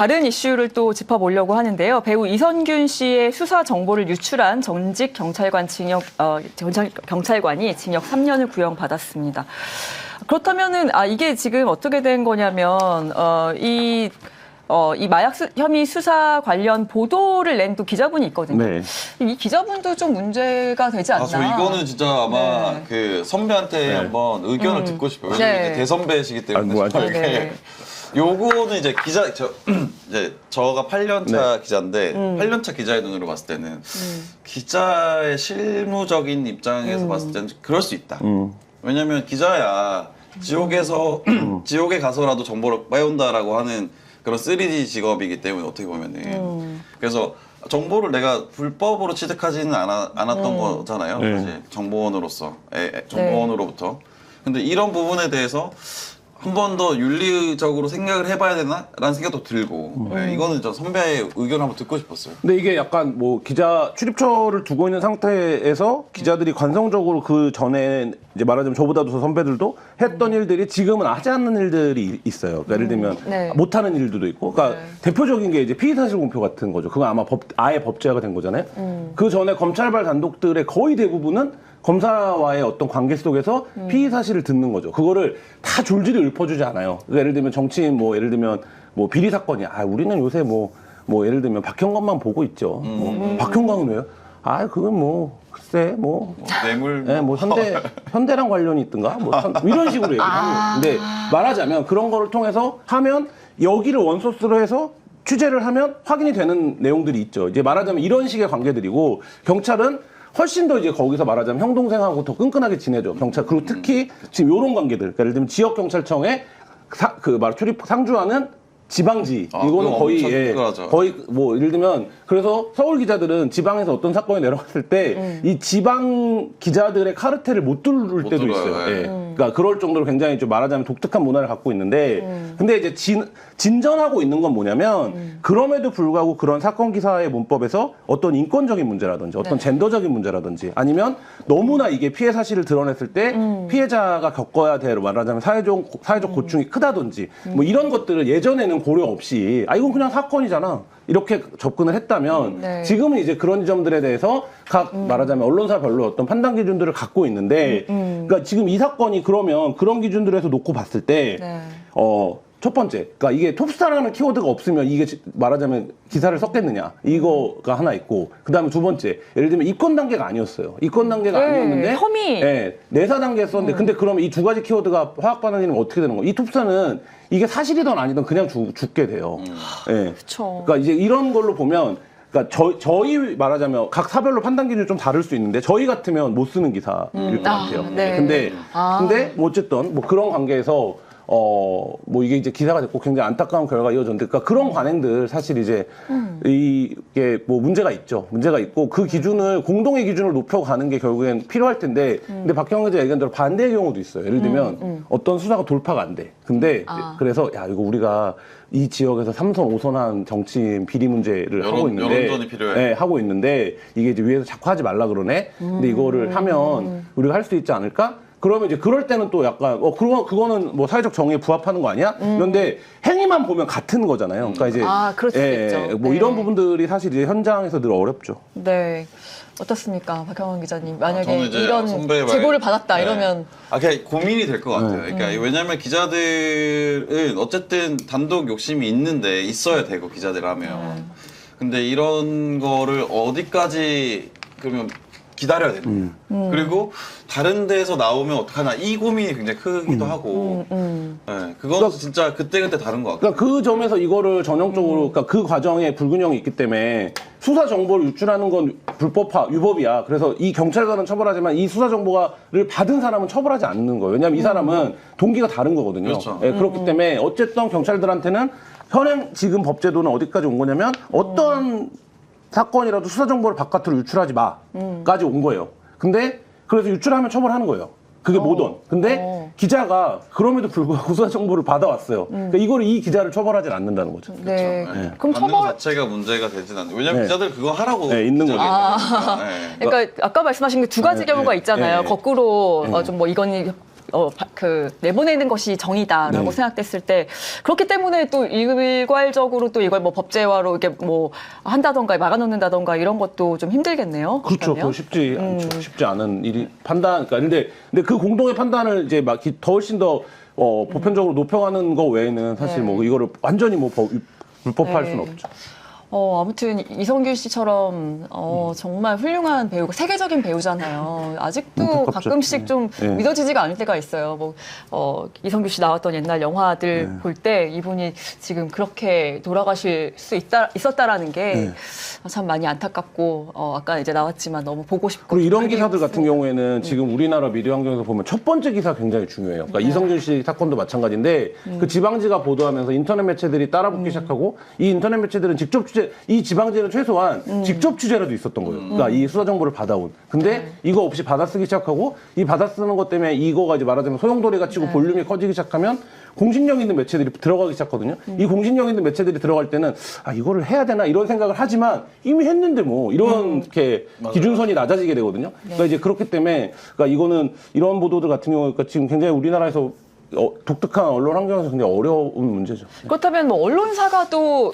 다른 이슈를 또 짚어보려고 하는데요. 배우 이선균 씨의 수사 정보를 유출한 전직 경찰관 징역 어, 경찰, 경찰관이 징역 3년을 구형받았습니다. 그렇다면은 아 이게 지금 어떻게 된 거냐면 어이 어, 이 마약 수- 혐의 수사 관련 보도를 낸 또 기자분이 있거든요. 네. 이 기자분도 좀 문제가 되지 않나. 아, 저 이거는 진짜 아마 네. 그 선배한테 한번 의견을 듣고 싶어요. 왜냐면 네. 대선배시기 때문에. 아, 뭐 네. 요거는 이제 기자 저 이제 저가 8년차 네. 기자인데 음. 8년차 기자의 눈으로 봤을 때는 기자의 실무적인 입장에서 봤을 때는 그럴 수 있다. 음. 왜냐면 기자야 지옥에서 지옥에 가서라도 정보를 빼온다라고 하는 그런 3D 직업이기 때문에 어떻게 보면은 음. 그래서 정보를 내가 불법으로 취득하지는 않아, 않았던 거잖아요. 네. 사실 정보원으로서 에, 에, 정보원으로부터. 근데 이런 부분에 대해서 한 번 더 윤리적으로 생각을 해봐야 되나 라는 생각도 들고 네, 이거는 저 선배의 의견 한번 듣고 싶었어요. 근데 이게 약간 뭐 기자 출입처를 두고 있는 상태에서 기자들이 관성적으로 그 전에 이제 말하자면 저보다도 더 선배들도 했던 일들이 지금은 하지 않는 일들이 있어요. 그러니까 예를 들면 네. 못하는 일들도 있고, 그러니까 네. 대표적인 게 이제 피의 사실 공표 같은 거죠. 그건 아마 법 아예 법제화가 된 거잖아요. 그 전에 검찰발 단독들의 거의 대부분은 검사와의 어떤 관계 속에서 피의 사실을 듣는 거죠. 그거를 다 줄줄이 읊어주지 않아요. 그러니까 예를 들면 정치인 뭐 예를 들면 뭐 비리 사건이 아 우리는 요새 뭐 뭐 예를 들면 박형건만 보고 있죠. 뭐 박형건은 왜요? 아 그건 뭐 글쎄 뭐뭐 뇌물 네, 뭐 현대 현대랑 관련이 있든가 뭐 현- 이런 식으로 얘기하는 근데 말하자면 그런 거를 통해서 하면 여기를 원소스로 해서 취재를 하면 확인이 되는 내용들이 있죠. 이제 말하자면 이런 식의 관계들이고 경찰은 훨씬 더 이제 거기서 말하자면 형 동생하고 더 끈끈하게 지내죠. 경찰 그리고 특히 지금 이런 관계들 그러니까 예를 들면 지역 경찰청에 그말 출입 상주하는 지방지 아, 이거는 거의 예. 거의 뭐 예를 들면 그래서 서울 기자들은 지방에서 어떤 사건이 내려갔을 때이 지방 기자들의 카르텔을 못 뚫을 못 때도 뚫어요, 있어요. 예. 예. 그러니까 그럴 정도로 굉장히 좀 말하자면 독특한 문화를 갖고 있는데 근데 이제 진, 진전하고 있는 건 뭐냐면 그럼에도 불구하고 그런 사건 기사의 문법에서 어떤 인권적인 문제라든지 어떤 네. 젠더적인 문제라든지 아니면 너무나 이게 피해 사실을 드러냈을 때 피해자가 겪어야 될 말하자면 사회적 사회적 고충이 크다든지 뭐 이런 것들을 예전에는 고려 없이 아 이건 그냥 사건이잖아 이렇게 접근을 했다면 네. 지금은 이제 그런 점들에 대해서 각 말하자면 언론사별로 어떤 판단 기준들을 갖고 있는데 그러니까 지금 이 사건이 그러면 그런 기준들에서 놓고 봤을 때 네. 어, 첫 번째, 그러니까 이게 톱스타라는 키워드가 없으면 이게 지- 말하자면 기사를 썼겠느냐 이거가 하나 있고 그 다음에 두 번째, 예를 들면 입건 단계가 아니었어요. 입건 단계가 네, 아니었는데 혐의. 예, 내사 단계에 썼는데 근데 그러면 이두 가지 키워드가 화학 반응이면 어떻게 되는 거예요? 이 톱스타는 이게 사실이든 아니든 그냥 죽, 죽게 돼요. 예. 그쵸. 그러니까 이제 이런 걸로 보면 그러니까 저, 저희 말하자면 각 사별로 판단 기준이 좀 다를 수 있는데 저희 같으면 못 쓰는 기사일 것 아, 같아요. 네. 근데 아. 근데 뭐 어쨌든 뭐 그런 관계에서 어 뭐 이게 이제 기사가 됐고 굉장히 안타까운 결과가 이어졌는데 그러니까 그런 관행들 사실 이제 이게 뭐 문제가 있죠. 문제가 있고 그 기준을 공동의 기준을 높여가는 게 결국엔 필요할 텐데 근데 박형호 기자 얘기한 대로 반대의 경우도 있어요. 예를 들면 어떤 수사가 돌파가 안 돼. 근데 아. 그래서 야 이거 우리가 이 지역에서 삼선 오선한 정치인 비리 문제를 여론- 하고 있는데 여론전이 필요해. 네, 하고 있는데 이게 이제 위에서 자꾸 하지 말라 그러네. 근데 이거를 하면 우리가 할 수 있지 않을까? 그러면 이제 그럴 때는 또 약간 어 그거 그거는 뭐 사회적 정의에 부합하는 거 아니야? 그런데 행위만 보면 같은 거잖아요. 그러니까 이제 아, 그럴 수도 있죠. 뭐 네. 이런 부분들이 사실 이제 현장에서 늘 어렵죠. 네. 어떻습니까, 박형원 기자님? 만약에 저는 이제 이런 선배의 말- 제보를 받았다 네. 이러면 아 그냥 고민이 될 것 같아요. 네. 그러니까 왜냐하면 기자들은 어쨌든 단독 욕심이 있는데 있어야 되고 기자들 하면. 근데 이런 거를 어디까지 그러면 기다려야 되느냐. 그리고 다른 데서 나오면 어떡하나 이 고민이 굉장히 크기도 하고. 음. 네, 그건 진짜 그때 그때 다른 것 같아요. 그러니까 그 점에서 이거를 전형적으로 그러니까 그 과정에 불균형이 있기 때문에 수사 정보를 유출하는 건 불법화 유법이야. 그래서 이 경찰관은 처벌하지만 이 수사 정보를 받은 사람은 처벌하지 않는 거예요. 왜냐하면 이 사람은 동기가 다른 거거든요. 그렇죠. 예, 그렇기 때문에 어쨌든 경찰들한테는 현행 지금 법제도는 어디까지 온 거냐면 어떤 사건이라도 수사 정보를 바깥으로 유출하지 마까지 온 거예요. 근데 그래서 유출하면 처벌하는 거예요. 그게 모던. 근데 어. 기자가 그럼에도 불구하고 수사 정보를 받아왔어요. 그러니까 이거를 이 기자를 처벌하지 않는다는 거죠. 네. 네. 그럼 처벌 자체가 문제가 되진 않는데 왜냐면 네. 기자들 그거 하라고 네, 있는 거죠. 아. 네. 그러니까 아까 말씀하신 게 두 가지 네, 경우가 네, 있잖아요. 네. 거꾸로 어, 좀뭐 이건 어, 바- 그 내보내는 것이 정의다라고 네. 생각됐을 때 그렇기 때문에 또 일괄적으로 또 이걸 뭐 법제화로 이렇게 뭐 한다던가 막아놓는다던가 이런 것도 좀 힘들겠네요. 그렇죠. 그거 쉽지 않죠. 쉽지 않은 일이 판단. 그러니까 근데 근데 그 공동의 판단을 이제 막 기- 더 훨씬 더 어, 보편적으로 높여가는 거 외에는 사실 네. 뭐 이거를 완전히 뭐 법, 불법할 네. 수는 없죠. 어, 아무튼 이성균 씨처럼 어, 정말 훌륭한 배우고 세계적인 배우잖아요. 아직도 음. 안타깝죠. 가끔씩 네. 좀 네. 믿어지지가 않을 때가 있어요. 뭐 어, 이성균 씨 나왔던 옛날 영화들 네. 볼때 이분이 지금 그렇게 돌아가실 수 있다 있었다라는 게참 네. 많이 안타깝고 어, 아까 이제 나왔지만 너무 보고 싶고 그리고 이런 기사들 같은 있습니다. 경우에는 지금 우리나라 미디어 환경에서 보면 첫 번째 기사 굉장히 중요해요. 그러니까 이성균 씨 사건도 마찬가지인데 그 지방지가 보도하면서 인터넷 매체들이 따라붙기 시작하고 이 인터넷 매체들은 직접 취재, 이 지방지는 최소한 직접 취재라도 있었던 거예요. 그러니까 이 수사 정보를 받아온. 근데 이거 없이 받아쓰기 시작하고 이 받아쓰는 것 때문에 이거가 이제 말하자면 소용돌이가 치고 볼륨이 커지기 시작하면 공신력 있는 매체들이 들어가기 시작하거든요. 이 공신력 있는 매체들이 들어갈 때는 아 이거를 해야 되나 이런 생각을 하지만 이미 했는데 뭐 이렇게 기준선이 낮아지게 되거든요. 그러니까 이제 그렇기 때문에 그러니까 이거는 이런 보도들 같은 경우 그러니까 지금 굉장히 우리나라에서 어, 독특한 언론 환경에서 굉장히 어려운 문제죠. 그렇다면 뭐 언론사가 또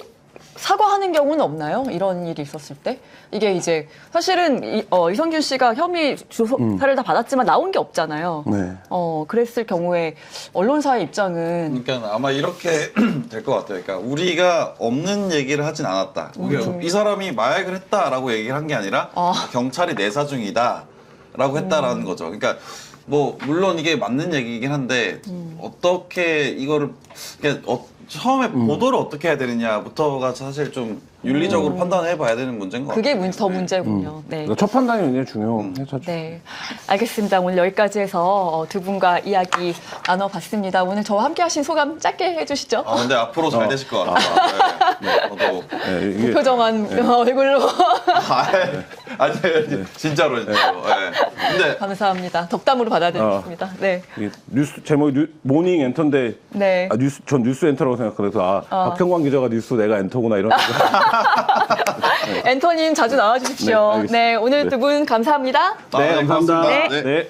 사과하는 경우는 없나요? 이런 일이 있었을 때 이게 이제 사실은 이, 어, 이성균 씨가 혐의 조사를 다 받았지만 나온 게 없잖아요. 네. 어 그랬을 경우에 언론사의 입장은 그러니까 아마 이렇게 될 것 같아요. 그러니까 우리가 없는 얘기를 하진 않았다. 음. 이 사람이 마약을 했다라고 얘기를 한 게 아니라 아. 경찰이 내사 중이다라고 했다라는 거죠. 그러니까 뭐 물론 이게 맞는 얘기이긴 한데 음. 어떻게 이거를 그러니까 어, 처음에 음. 보도를 어떻게 해야 되느냐부터가 사실 좀 윤리적으로 판단해 봐야 되는 문제인 것 음. 그게 같아요. 문, 더 네. 문제군요. 네. 그러니까 첫 판단이 굉장히 중요하죠. 네, 알겠습니다. 오늘 여기까지 해서 어, 두 분과 이야기 나눠봤습니다. 오늘 저와 함께 하신 소감 짧게 해주시죠. 아 근데 앞으로 잘 어. 되실 것 같아요. 네. 네, 저도 네, 이게 표정한 얼굴로 아, 아니, 아니 진짜로 진짜로. 네. 근데 감사합니다. 덕담으로 받아들이겠습니다. 네, 이게 뉴스 제목이 뉴, 모닝 엔터인데 네. 아, 뉴스 전 뉴스 엔터라고 생각해서 아 박형광 기자가 뉴스 내가 엔터구나 이런 생각. 앤터님 자주 나와주십시오. 네, 네. 오늘 네. 두분 감사합니다. 아, 네, 감사합니다. 고맙습니다. 네. 네.